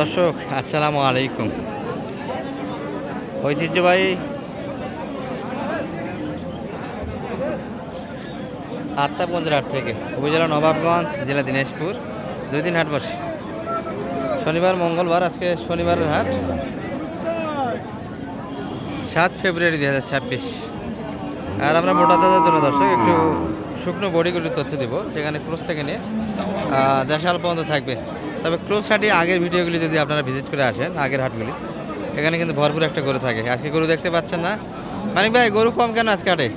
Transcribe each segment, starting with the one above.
দর্শক, আসসালামু আলাইকুম। ঐতিহ্যবাহী আত্মাপঞ্জের হাট থেকে উপজেলা নবাবগঞ্জ, জেলা দিনাজপুর, দুই দিন হাট বসে। শনিবার, মঙ্গলবার, আজকে শনিবারের হাট। সাত ফেব্রুয়ারি দুই হাজার ছাব্বিশ। আর আমরা মোটা দাদার জন্য দর্শক, একটু শুকনো বডিগুলির তথ্য দেবো, যেখানে ক্রোজ থেকে নিয়ে দেশাল পর্যন্ত থাকবে। তবে ক্লোজ হাটে আগের ভিডিওগুলি যদি আপনারা ভিজিট করে আসেন আগের হাটগুলি এখানে কিন্তু ভরপুর একটা গরু থাকে। আজকে গরু দেখতে পাচ্ছেন না। মানিক ভাই গরু কম কেন আজকে হাটে?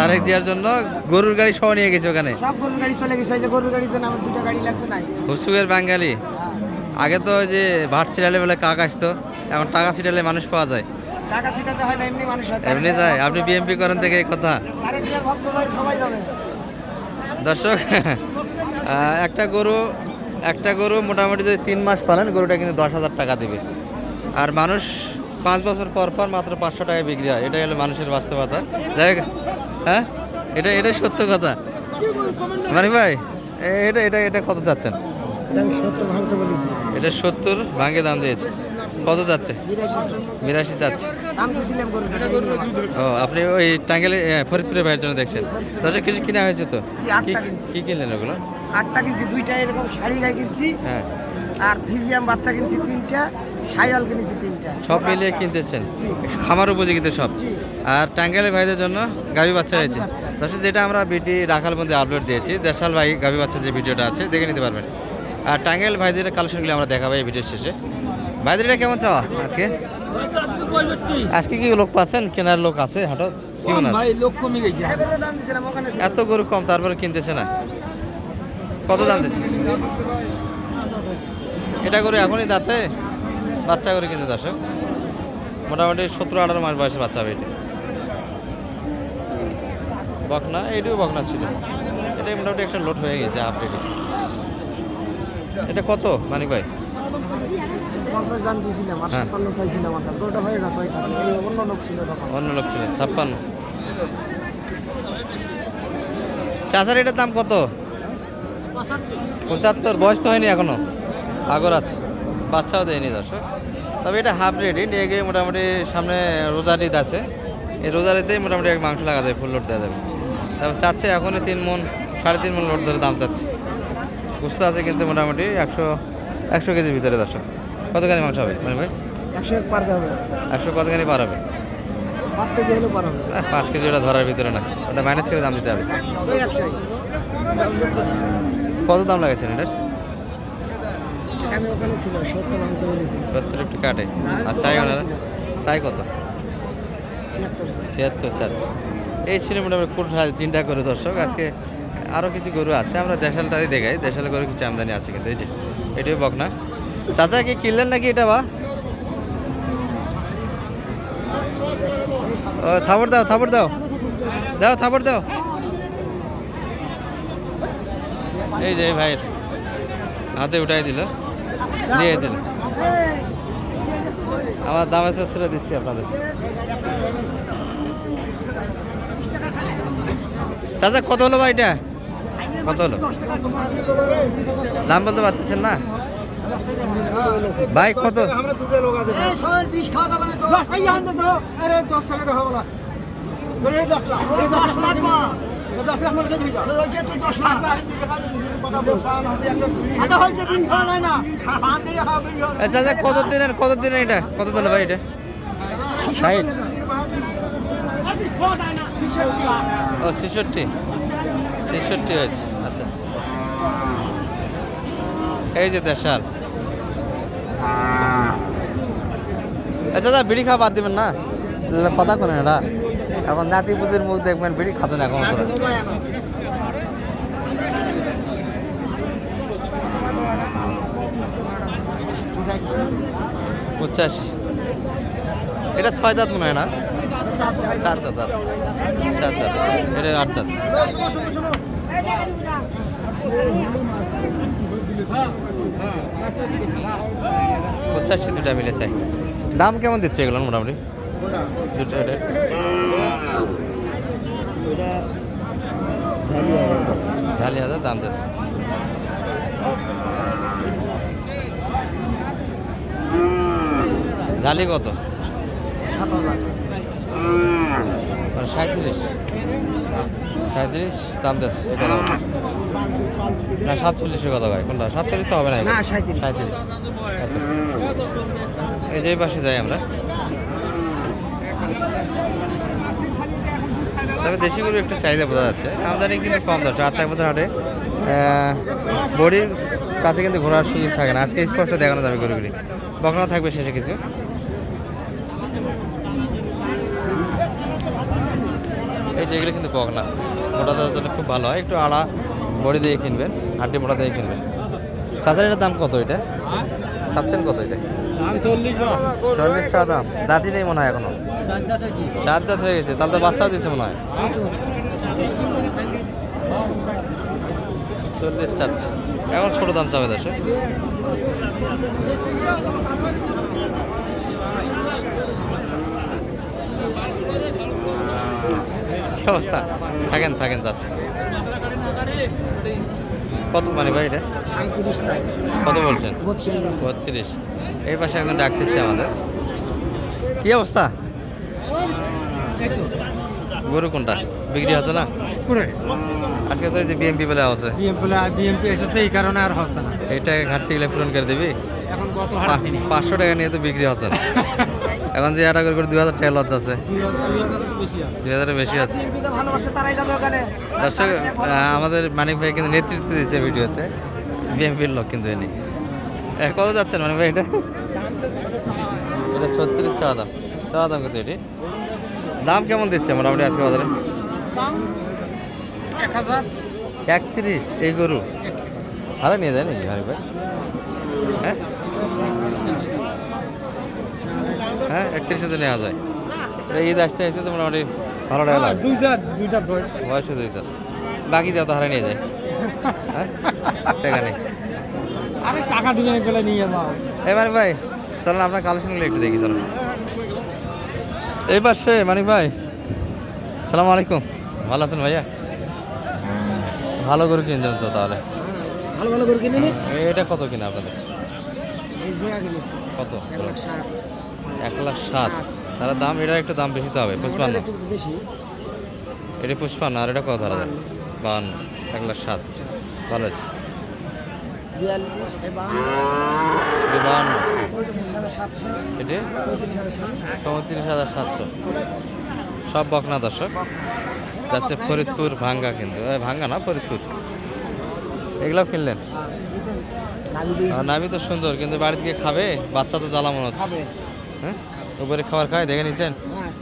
তারেক জিয়ার জন্য গরুর গাড়ি সহ নিয়ে গেছে ওখানে। সব গরুর গাড়ি চলে গেছে যে গরুর গাড়ির জন্য আমার দুটো গাড়ি লাগবে নাই। হুসুকের বাঙালি। হ্যাঁ। আগে তো ওই যে ভাট ছিটালে বলে কাক আসতো এখন টাকা ছিটালে মানুষ পাওয়া যায়। টাকা ছিটাতে হয় না এমনি মানুষ হয়। এমনি যায়। আপনি বিএমপি করেন থেকে এই কথা। তারেক জিয়ার ভক্ত যায় সবাই যাবে। দর্শক একটা গরু একটা গরু মোটামুটি যদি তিন মাস পালেন গরুটা কিন্তু দশ হাজার টাকা দেবে। আর মানুষ পাঁচ বছর পর পর মাত্র পাঁচশো টাকায় বিক্রি হয়। এটাই হলো মানুষের বাস্তবতা। যাই হ্যাঁ? এটা এটাই সত্য কথা। মানিক ভাই এটা এটা এটা কত চাচ্ছেন এটা আমি সত্তর ভাঙতে বলেছি। এটা সত্তর ভাঙে দাম দিয়েছে। কত যাচ্ছে? বিরাশি। চাচ্ছে ও আপনি ওই টাঙ্গেলে এ, ফরিদপুরে ভাইয়ের জন্য দেখছেন। দর্শক কিছু কিনা হয়েছে তো? কি- কিনছি। কিনলেন ওগুলো? আটটা কিনছি দুইটা এরকম শাড়ি গায়ে কিনছি। হ্যাঁ। আর ফিজিয়াম বাচ্চা কিনছি তিনটা সাইয়াল কিনেছি তিনটা। সব মিলিয়ে কিনতেছেন। খামার উপযোগীতে সব। আর টাঙ্গাইলের ভাইদের জন্য গাভী বাচ্চা হয়েছে। দর্শক যেটা আমরা বিটি রাখাল মধ্যে আপলোড দিয়েছি দেশাল ভাই গাভী বাচ্চা যে ভিডিওটা আছে দেখে নিতে পারবেন। আর টাঙ্গাইল ভাইদের কালেকশনগুলো আমরা দেখাবো এই ভিডিওর শেষে। ভাইদের এটা কেমন চাওয়া আজকে? আজকে কি লোক পাচ্ছেন? কেনার লোক আছে হাটত কি মনে ভাই লোক কমে গেছে। এত গরু কম তারপরে কিনতেছে না। কত দাম দিচ্ছে? এটা করে এখনই দাঁতে? বাচ্চা করে কিনতে দর্শক। মোটামুটি সতেরো আঠারো মাস বয়সে বাচ্চা হবে এটা। বকনা এটিও বকনা ছিল। এটা মোটামুটি একটা লোড হয়ে গেছে হাফ এটা কত মানিক ভাই? পঞ্চাশ দাম দিয়েছিলাম আর হ্যাঁ। সাতান্ন চাইছিলাম আমার কাছে। গরুটা হয়ে যেত থাকে এই অন্য লোক ছিল তখন। অন্য লোক ছিল ছাপ্পান্ন। চাষার এটার দাম কত? পঁচাত্তর বয়স তো হয়নি এখনও। আগর আছে বাচ্চাও দেয়নি দর্শক। তবে এটা হাফ রেডি নিয়ে গিয়ে মোটামুটি সামনে রোজার ঈদ আছে। এই রোজার ঈদেই মোটামুটি এক মাংস লাগা যাবে ফুল লোড দেওয়া যাবে। তারপর চাচ্ছে এখনই তিন মন সাড়ে তিন মন লোড ধরে দাম চাচ্ছে। বুঝতে আছে কিন্তু মোটামুটি একশো একশো কেজির ভিতরে দর্শক কতখানি মাংস হবে মানে ভাই? একশো এক পারবে হবে। একশো কতখানি পার হবে? পাঁচ কেজি হলেও পার হবে। পাঁচ কেজি ওটা ধরার ভিতরে না। ওটা মাইনাস করে দাম দিতে হবে। কত দাম লাগাইছেন এটার এটা আমি ওখানে ছিল সত্তর ভাঙতে বলেছি সত্তর একটু কাটে। আর চাই ওনারা? চাই কত? ছিয়াত্তর চাচ্ছে। এই ছিল মোটামুটি কোন চিন্তা করে দর্শক। আজকে আরও কিছু গরু আছে আমরা দেশালটাই দেখাই। দেশাল গরু কিছু আমদানি আছে কিন্তু এই যে। এটাই বক না। চাচা, কি কিনলেন নাকি এটা বা? থাপড় দাও থাপড় দাও। দাও, থাপড় দাও। এই যে ভাইয়ের হাতে উঠাই দিল। দিয়ে দিল। আমার দামে তথ্যটা দিচ্ছি আপনাদের। চাচা, কত হলো ভাই এটা? কত হলো? দাম বলতে পারতেছেন না? ভাই কত? কত দিনের কত দিনের এটা? কত দিলে ভাই এটা? ষাট ও ছেষট্টি। ছেষট্টি হয়েছে আচ্ছা এই যে দেশাল। দাদা, বিড়ি খাওয়া বাদ দিবেন না? কথা করেন এটা। এখন নাতি পুতির মুখ দেখবেন, বিড়ি খাচ্ছেন এখন পঁচাশি। এটা ছয় দাঁত মনে হয় না? চার দাঁত আছে। চার দাঁত। এটা আট দাঁত। পঁচাশি দুটা মিলে চাই দাম কেমন দিচ্ছে এগুলো মোটামুটি? দুটা ঝালি হাজার দাম দিচ্ছে। ঝালি কত? সাত হাজার। সাঁত্রিশ। সাঁত্রিশ দাম যাচ্ছে এটা না সাতচল্লিশের কথা ভাই কোনটা? সাতচল্লিশ তো হবে না না, 37 সাঁত্রিশ আচ্ছা। এই যে পাশে যাই আমরা। তবে দেশিগুলো একটু চাহিদা বোঝা যাচ্ছে। আমদানি কিন্তু কম যাচ্ছে আত্মার মধ্যে হাটে বডির কাছে কিন্তু ঘোরার সুযোগ থাকে না। আজকে স্পষ্ট দেখানো যাবে গরুগুলি। বকনা থাকবে শেষে কিছু। এই যে এগুলো কিন্তু বকনা। ওটা দাদার জন্য খুব ভালো হয়। একটু আড়া বডি দিয়ে কিনবেন, হাড্ডি মোটা দিয়ে কিনবেন। চাচার দাম কত এটা? চাচ্ছেন কত এটা? চল্লিশ টাকা দাম। দাঁতি নেই মনে হয় এখনও। চার দাঁত হয়ে গেছে, তাহলে তো বাচ্চাও দিচ্ছে মনে হয়। চল্লিশ চাচ্ছে। এখন ছোট দাম চাবে কি অবস্থা? থাকেন থাকেন, চাচ্ছে। কত মানে ভাই এটা? কত বলছেন? বত্রিশ। এই পাশে একজন ডাকতেছে আমাদের। কি অবস্থা? গরু কোনটা? বিক্রি হচ্ছে না? আজকে তো যে বিএমপি বলে আছে। বিএমপি এসেছে এই কারণে আর হচ্ছে না। এইটা ঘাটতি গেলে পূরণ করে দিবি? এখন পাঁচশো টাকা নিয়ে তো বিক্রি হচ্ছে না। এখন যে এটা করে দুই হাজার টাকা লজ্জা আছে। দুই হাজারের বেশি আছে। বিএমপিতে ভালোবাসে তারাই যাবে ওখানে। দর্শক আহ, আমাদের মানিক ভাই কিন্তু নেতৃত্ব দিচ্ছে ভিডিওতে। বিএমপির লোক কিন্তু এনে কত যাচ্ছেন মানিক ভাই এটা? এটা ছত্রিশ চাওয়া দাম চাওয়া দাম কিন্তু এটি দাম কেমন দিচ্ছে মোটামুটি আজকে বাজারে? এক হাজার। একত্রিশ এই গরু। ভাড়া নিয়ে যায় নাকি মানিক ভাই? হ্যাঁ? হ্যাঁ একত্রিশে তো নেওয়া যায়। এটা ঈদ আসতে আসতে তো মোটামুটি ভালো টাকা লাগবে দুইটা দুইটা বয়স। বয়স হয়ে যেত বাকি যা তো হারা নিয়ে যায়। হ্যাঁ? টাকা নেই। আরে টাকা দিবেন এগুলো নিয়ে যাও। এবার ভাই চলুন আপনার কালেকশনগুলো একটু দেখি চলুন। এই পাশে মানিক ভাই সালাম আলাইকুম। ভালো আছেন ভাইয়া? ভালো করে কিনছেন তো তাহলে। ভালো ভালো করে কিনে এটা কত কিনা আপনাদের? এই জোড়া কিনেছি। কত? এক লাখ সাত। তাহলে দাম এটার একটু দাম বেশি তো হবে পুষ্পান্ন। একটু বেশি। এটা পুষ্পান্ন আর এটা কত ধরা যায় বাহান্ন এক লাখ সাত। ভালো আছে। বিয়াল্লিশ এই বাহান্ন এটা? চৌত্রিশ হাজার সাতশো। সব বকনা দর্শক। যাচ্ছে ফরিদপুর ভাঙ্গা কিন্তু ভাঙ্গা না ফরিদপুর। এগুলো কিনলেন? দিয়েছি আর নামি তো সুন্দর কিন্তু বাড়িতে গিয়ে খাবে? বাচ্চা তো জ্বালা মনে হচ্ছে। হ্যাঁ? উপরে খাবার খায় দেখে নিচ্ছেন? হ্যাঁ।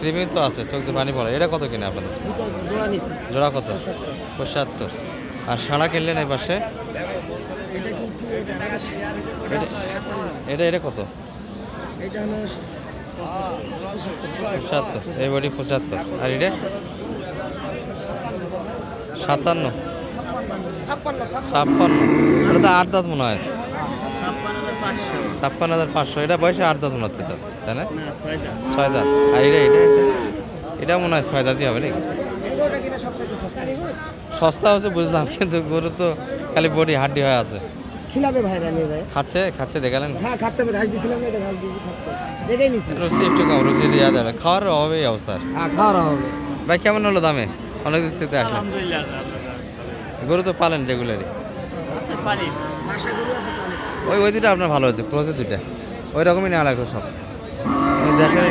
কৃমি তো আছে চোখ পানি পড়ে। এটা কত কিনে আপনাদের? জোড়া কত? পঁচাত্তর। আর সাড়া কিনলেন এই পাশে? এটা এটা কত? পঁচাত্তর এই বডি পঁচাত্তর। আর এটা? সাতান্ন। ছাপ্পান্ন এটা তো আট দাঁত মনে হয়। ছাপ্পান্ন হাজার পাঁচশো। এটা বয়সে আট দাঁত মনে হচ্ছে তো তাই না? ছয় দাঁত। আর এটা এটা এটা এটা মনে হয় ছয় দাঁতই হবে নাকি? সস্তা সস্তা হচ্ছে বুঝলাম কিন্তু গরু তো খালি বডি হাড্ডি হয়ে আছে। খিলাবে ভাইরা নিয়ে যায়। খাচ্ছে খাচ্ছে দেখালেন? হ্যাঁ খাচ্ছে আমি ঘাস দিছিলাম না ঘাস দিয়েছি খাচ্ছে। দেখেই নিছি। রুচি একটু কম রুচি খাওয়ার এই অবস্থা। হ্যাঁ খাওয়া হবে ভাই কেমন হলো দামে? অনেক দিক থেকে আসলাম। গরু তো পালেন রেগুলারই। গরু আছে ওই ওই দুটো আপনার ভালো হয়েছে ক্লোজের দুইটা। ওই রকমই নেওয়া লাগতো সব। দেখেন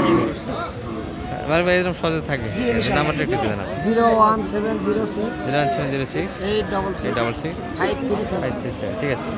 ভাই এরকম থাকবে। নাম্বারটা একটু zero one seven zero six zero one seven zero six eight double six double six five three seven. Five three seven ঠিক আছে।